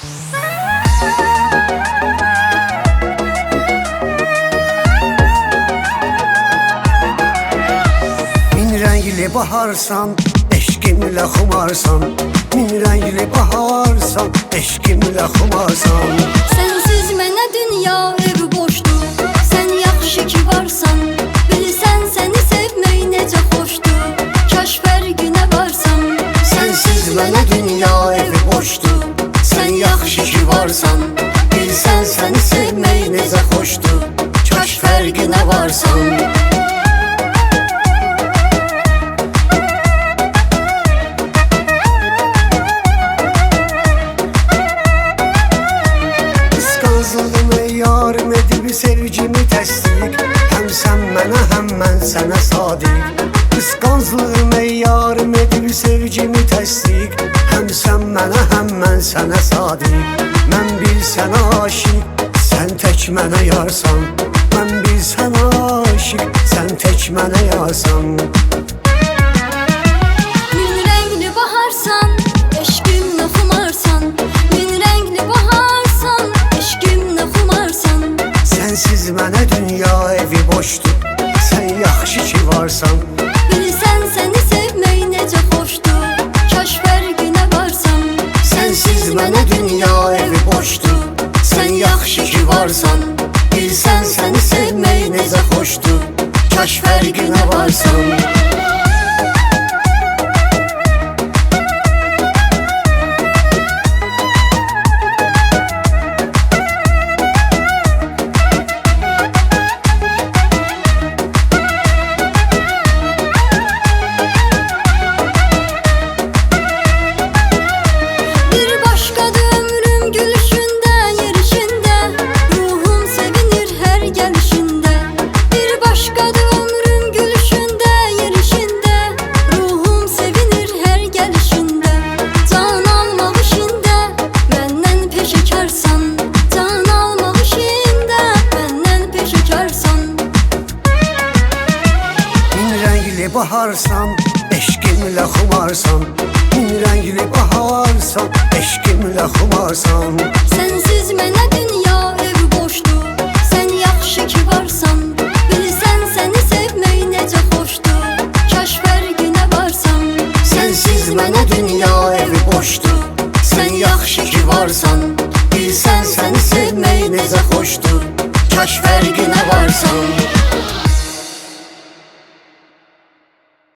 Min rəngli baharsan, eşqimlə xumarsan Min rəngli baharsan, eşqimlə xumarsan Sensiz mənə dünya ev boşdur Sən yaxşı ki varsan Bilsən səni sevmək necə xoşdur Kaş fərqinə varsan Sensiz mənə dünya evi boşdur Sən yaxşı ki varsan Bilsən səni sevmək necə xoşdur Kaş fərqinə varsan ey yarım edib sevgimi təsdiq Həm sən mənə, həm mən sənə sadiq Qısqanclığım ey yarım edib sevgimi təsdiq Həm sən mənə, həm mən sənə sadiq Mən bir sənə aşiq, sən tək mənə yarsan. Mən bir sənə aşiq, sən tək mənə yarsan. Min rəngli baharsan Eşqimlə xumarsan Min rəngli baharsan Eşqimlə xumarsan Sənsiz mənə dünya evi boşdur Sən yaxşı ki varsan yaxşı ki varsan. Bilsən səni sevmək necə xoşdur Kaş fərqinə varsan rəngli baharsan Eşqimlə xumarsan Min rəngli baharsan Eşqimlə xumarsan Sensiz mənə dünya ev boşdur Sən yaxşı ki varsan Bilsən səni sevmək necə xoşdur Kaş fərqinə varsan Sensiz mənə dünya evi boşdur Sən yaxşı ki varsan Bilsən səni sevmək necə xoşdur Kaş fərqinə varsan